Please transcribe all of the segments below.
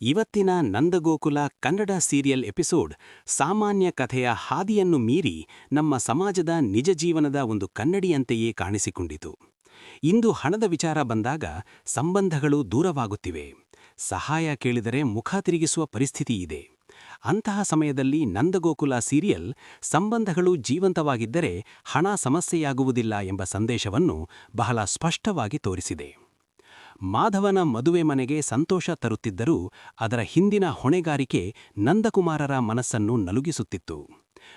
ಇವತ್ತಿನ Nandagokula Kannada serial episode ಸಾಮಾನ್ಯ ಕಥೆಯ ಹಾದಿಯನ್ನು ಮೀರಿ ನಮ್ಮ ಸಮಾಜದ ನಿಜ ಜೀವನದ ಒಂದು ಕನ್ನಡಿಯಂತೆಯೇ ಕಾಣಿಸಿಕೊಂಡಿತು. ಇಂದು ಹಣದ ವಿಚಾರ ಬಂದಾಗ ಸಂಬಂಧಗಳು ದೂರವಾಗುತ್ತಿವೆ. ಸಹಾಯ ಕೇಳಿದರೆ ಮುಖ ತಿರುಗಿಸುವ ಪರಿಸ್ಥಿತಿ ಇದೆ. ಅಂತಹ ಸಮಯದಲ್ಲಿ ನಂದಗೋಕುಲ ಸೀರಿಯಲ್ ಸಂಬಂಧಗಳು ಜೀವಂತವಾಗಿದ್ದರೆ ಹಣ ಸಮಸ್ಯೆಯಾಗುವುದಿಲ್ಲ ಎಂಬ ಸಂದೇಶವನ್ನು ಬಹಳ ಸ್ಪಷ್ಟವಾಗಿ ತೋರಿಸಿದೆ. ಮಾಧವನ ಮದುವೆ ಮನೆಗೆ ಸಂತೋಷ ತರುತ್ತಿದ್ದರೂ ಅದರ ಹಿಂದಿನ ಹೊಣೆಗಾರಿಕೆ ನಂದಕುಮಾರರ ಮನಸ್ಸನ್ನು ನಲುಗಿಸುತ್ತಿತ್ತು.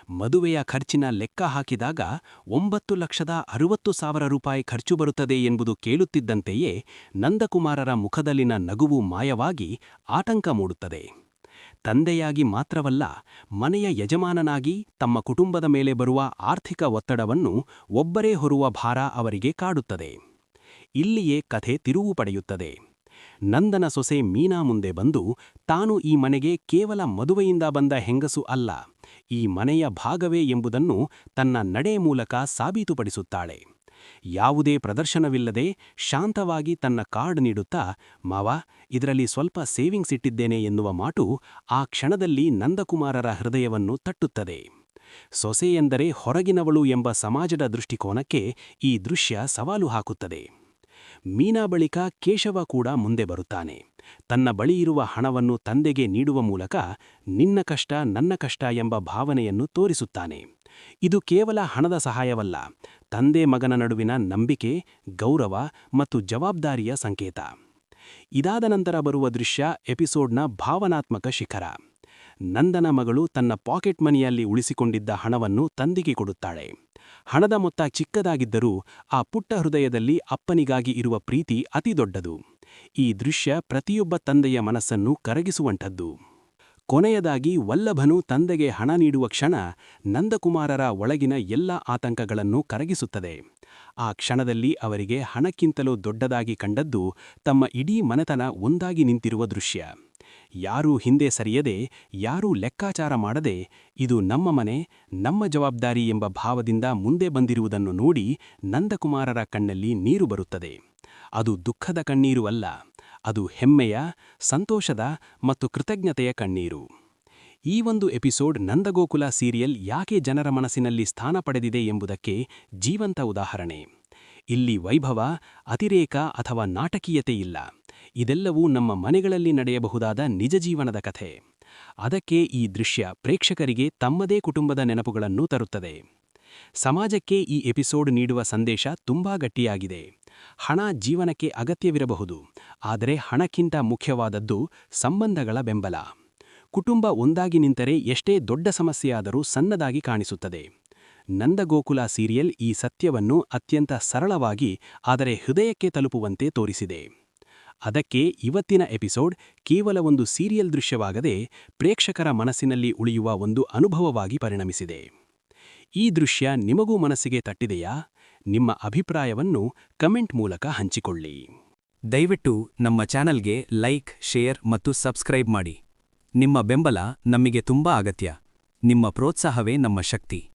ಮದುವೆಯ ಖರ್ಚಿನ ಲೆಕ್ಕ ಹಾಕಿದಾಗ ಒಂಬತ್ತು ಲಕ್ಷದ ಅರುವತ್ತು ಸಾವಿರ ರೂಪಾಯಿ ಖರ್ಚು ಬರುತ್ತದೆ ಎಂಬುದು ಕೇಳುತ್ತಿದ್ದಂತೆಯೇ ನಂದಕುಮಾರರ ಮುಖದಲ್ಲಿನ ನಗುವು ಮಾಯವಾಗಿ ಆತಂಕ ಮೂಡುತ್ತದೆ. ತಂದೆಯಾಗಿ ಮಾತ್ರವಲ್ಲ, ಮನೆಯ ಯಜಮಾನನಾಗಿ ತಮ್ಮ ಕುಟುಂಬದ ಮೇಲೆ ಬರುವ ಆರ್ಥಿಕ ಒತ್ತಡವನ್ನು ಒಬ್ಬರೇ ಹೊರುವ ಭಾರ ಅವರಿಗೆ ಕಾಡುತ್ತದೆ. ಇಲ್ಲಿಯೇ ಕಥೆ ತಿರುವು ಪಡೆಯುತ್ತದೆ. ನಂದನ ಸೊಸೆ ಮೀನಾ ಮುಂದೆ ಬಂದು, ತಾನು ಈ ಮನೆಗೆ ಕೇವಲ ಮದುವೆಯಿಂದ ಬಂದ ಹೆಂಗಸು ಅಲ್ಲ, ಈ ಮನೆಯ ಭಾಗವೇ ಎಂಬುದನ್ನು ತನ್ನ ನಡೆ ಮೂಲಕ ಸಾಬೀತುಪಡಿಸುತ್ತಾಳೆ. ಯಾವುದೇ ಪ್ರದರ್ಶನವಿಲ್ಲದೆ ಶಾಂತವಾಗಿ ತನ್ನ ಕಾರ್ಡ್ ನೀಡುತ್ತಾ, ಮಾವ, ಇದರಲ್ಲಿ ಸ್ವಲ್ಪ ಸೇವಿಂಗ್ಸ್ ಇಟ್ಟಿದ್ದೇನೆ ಎನ್ನುವ ಮಾಟು ಆ ಕ್ಷಣದಲ್ಲಿ ನಂದಕುಮಾರರ ಹೃದಯವನ್ನು ತಟ್ಟುತ್ತದೆ. ಸೊಸೆಯೆಂದರೆ ಹೊರಗಿನವಳು ಎಂಬ ಸಮಾಜದ ದೃಷ್ಟಿಕೋನಕ್ಕೆ ಈ ದೃಶ್ಯ ಸವಾಲು ಹಾಕುತ್ತದೆ. ಮೀನಾ ಬಳಿಕ ಕೇಶವ ಕೂಡ ಮುಂದೆ ಬರುತ್ತಾನೆ. ತನ್ನ ಬಳಿಯಿರುವ ಹಣವನ್ನು ತಂದೆಗೆ ನೀಡುವ ಮೂಲಕ ನಿನ್ನ ಕಷ್ಟ ನನ್ನ ಕಷ್ಟ ಎಂಬ ಭಾವನೆಯನ್ನು ತೋರಿಸುತ್ತಾನೆ. ಇದು ಕೇವಲ ಹಣದ ಸಹಾಯವಲ್ಲ, ತಂದೆ ಮಗನ ನಡುವಿನ ನಂಬಿಕೆ, ಗೌರವ ಮತ್ತು ಜವಾಬ್ದಾರಿಯ ಸಂಕೇತ. ಇದಾದ ನಂತರ ಬರುವ ದೃಶ್ಯ ಎಪಿಸೋಡ್ನ ಭಾವನಾತ್ಮಕ ಶಿಖರ. ನಂದನ ಮಗಳು ತನ್ನ ಪಾಕೆಟ್ ಮನಿಯಲ್ಲಿ ಉಳಿಸಿಕೊಂಡಿದ್ದ ಹಣವನ್ನು ತಂದಿಗೆ ಕೊಡುತ್ತಾಳೆ. ಹಣದ ಮೊತ್ತ ಚಿಕ್ಕದಾಗಿದ್ದರೂ ಆ ಪುಟ್ಟ ಹೃದಯದಲ್ಲಿ ಅಪ್ಪನಿಗಾಗಿ ಇರುವ ಪ್ರೀತಿ ಅತಿದೊಡ್ಡದು ಈ ದೃಶ್ಯ ಪ್ರತಿಯೊಬ್ಬ ತಂದೆಯ ಮನಸ್ಸನ್ನು ಕರಗಿಸುವಂಥದ್ದು. ಕೊನೆಯದಾಗಿ ವಲ್ಲಭನು ತಂದೆಗೆ ಹಣ ನೀಡುವ ಕ್ಷಣ ನಂದಕುಮಾರರ ಒಳಗಿನ ಎಲ್ಲ ಆತಂಕಗಳನ್ನು ಕರಗಿಸುತ್ತದೆ. ಆ ಕ್ಷಣದಲ್ಲಿ ಅವರಿಗೆ ಹಣಕ್ಕಿಂತಲೂ ದೊಡ್ಡದಾಗಿ ಕಂಡದ್ದು ತಮ್ಮ ಇಡೀ ಮನೆತನ ಒಂದಾಗಿ ನಿಂತಿರುವ ದೃಶ್ಯ. ಯಾರೂ ಹಿಂದೆ ಸರಿಯದೆ, ಯಾರೂ ಲೆಕ್ಕಾಚಾರ ಮಾಡದೆ, ಇದು ನಮ್ಮ ಮನೆ, ನಮ್ಮ ಜವಾಬ್ದಾರಿ ಎಂಬ ಭಾವದಿಂದ ಮುಂದೆ ಬಂದಿರುವುದನ್ನು ನೋಡಿ ನಂದಕುಮಾರರ ಕಣ್ಣಲ್ಲಿ ನೀರು ಬರುತ್ತದೆ. ಅದು ದುಃಖದ ಕಣ್ಣೀರು ಅಲ್ಲ, ಅದು ಹೆಮ್ಮೆಯ, ಸಂತೋಷದ ಮತ್ತು ಕೃತಜ್ಞತೆಯ ಕಣ್ಣೀರು. ಈ ಒಂದು ಎಪಿಸೋಡ್ ನಂದಗೋಕುಲ ಸೀರಿಯಲ್ ಯಾಕೆ ಜನರ ಮನಸ್ಸಿನಲ್ಲಿ ಸ್ಥಾನ ಪಡೆದಿದೆ ಎಂಬುದಕ್ಕೆ ಜೀವಂತ ಉದಾಹರಣೆ. ಇಲ್ಲಿ ವೈಭವ, ಅತಿರೇಕ ಅಥವಾ ನಾಟಕೀಯತೆ ಇಲ್ಲ. ಇದೆಲ್ಲವೂ ನಮ್ಮ ಮನೆಗಳಲ್ಲಿ ನಡೆಯಬಹುದಾದ ನಿಜ ಜೀವನದ ಕಥೆ. ಅದಕ್ಕೆ ಈ ದೃಶ್ಯ ಪ್ರೇಕ್ಷಕರಿಗೆ ತಮ್ಮದೇ ಕುಟುಂಬದ ನೆನಪುಗಳನ್ನು ತರುತ್ತದೆ. ಸಮಾಜಕ್ಕೆ ಈ ಎಪಿಸೋಡ್ ನೀಡುವ ಸಂದೇಶ ತುಂಬಾ ಗಟ್ಟಿಯಾಗಿದೆ. ಹಣ ಜೀವನಕ್ಕೆ ಅಗತ್ಯವಿರಬಹುದು, ಆದರೆ ಹಣಕ್ಕಿಂತ ಮುಖ್ಯವಾದದ್ದು ಸಂಬಂಧಗಳ ಬೆಂಬಲ. ಕುಟುಂಬ ಒಂದಾಗಿ ನಿಂತರೆ ಎಷ್ಟೇ ದೊಡ್ಡ ಸಮಸ್ಯೆಯಾದರೂ ಸಣ್ಣದಾಗಿ ಕಾಣಿಸುತ್ತದೆ. ನಂದಗೋಕುಲ ಸೀರಿಯಲ್ ಈ ಸತ್ಯವನ್ನು ಅತ್ಯಂತ ಸರಳವಾಗಿ, ಆದರೆ ಹೃದಯಕ್ಕೆ ತಲುಪುವಂತೆ ತೋರಿಸಿದೆ. ಅದಕ್ಕೆ ಇವತ್ತಿನ ಎಪಿಸೋಡ್ ಕೇವಲ ಒಂದು ಸೀರಿಯಲ್ ದೃಶ್ಯವಾಗದೆ ಪ್ರೇಕ್ಷಕರ ಮನಸ್ಸಿನಲ್ಲಿ ಉಳಿಯುವ ಒಂದು ಅನುಭವವಾಗಿ ಪರಿಣಮಿಸಿದೆ. ಈ ದೃಶ್ಯ ನಿಮಗೂ ಮನಸ್ಸಿಗೆ ತಟ್ಟಿದೆಯಾ? ನಿಮ್ಮ ಅಭಿಪ್ರಾಯವನ್ನು ಕಮೆಂಟ್ ಮೂಲಕ ಹಂಚಿಕೊಳ್ಳಿ. ದಯವಿಟ್ಟು ನಮ್ಮ ಚಾನಲ್ಗೆ ಲೈಕ್, ಶೇರ್ ಮತ್ತು ಸಬ್ಸ್ಕ್ರೈಬ್ ಮಾಡಿ. ನಿಮ್ಮ ಬೆಂಬಲ ನಮಗೆ ತುಂಬಾ ಅಗತ್ಯ. ನಿಮ್ಮ ಪ್ರೋತ್ಸಾಹವೇ ನಮ್ಮ ಶಕ್ತಿ.